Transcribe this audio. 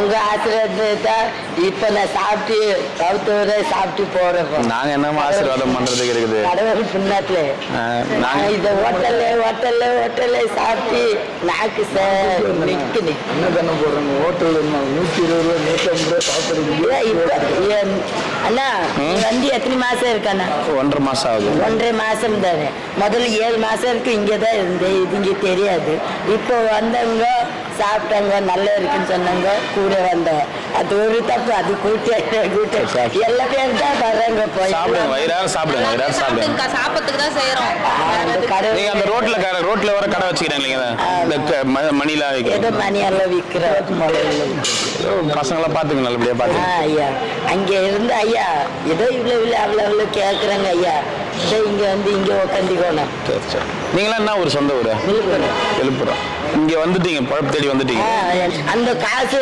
உங்க ஆசீர்வாதத்தை இப்ப நான் சாப்பிட்டு கவுத்தவரை சாப்பிட்டு போறேன் நாங்க என்னமா ஆசீர்வாதம் பண்றதுக்கு இருக்குது? கடவுள் நான் நாங்க இந்த ஹோட்டல்ல ஹோட்டல்ல ஹோட்டல்ல சாப்பிட்டு நாக்கு சார் நிக்குது அன்னதானம் போடுறாங்க. ஹோட்டல் நூற்றி இருபது ரூபா நூற்றி ஐம்பது ரூபா சாப்பிடுறீங்க அண்ணா நீ வந்து எத்தனை மாசம் இருக்கண்ணா ஒன்றரை மாசம் ஆகுது. ஒன்றரை மாசம் தானே. முதல்ல ஏழு மாசம் இருக்கு இங்கே தான் இருந்தேன் இது இங்கே தெரியாது. இப்போ வந்தவங்க சாப்பிட்டாங்க நல்லா இருக்குன்னு சொன்னாங்க. கூட வந்தேன். அது ஒரு தப்பு அது கூட்டி கூட்டி எல்லா பேரும் தான் வர்றாங்க போய் சாப்பிடுங்க வயிறார சாப்பிடுங்க வயிறார சாப்பிடுங்க. தான் செய்யறோம் அந்த கடவுள் நீங்க அந்த ரோட்ல கடை ரோட்ல வர கடை வச்சுக்கிறேன் இல்லைங்க இந்த க- ம- மணிலாம் ஏதோ வைக்கிறேன் மணியெல்லாம் விற்கிறோம் பசங்களாம் பாத்துங்க நல்லபடியா ஆ, பாத்துங்க ஐயா. அங்கே இருந்து ஐயா ஏதோ இவ்வளோ இவ்வளோ அவ்வளோ அவ்வளோ கேட்குறாங்க ஐயா. இங்கே வந்து இங்கே சரி நீங்களாம் என்ன ஒரு சொந்த ஊரு? விழுப்புரம். விழுப்புரம். இங்க வந்துட்டீங்க பழப்பு தேடி வந்துட்டீங்க. அந்த காசு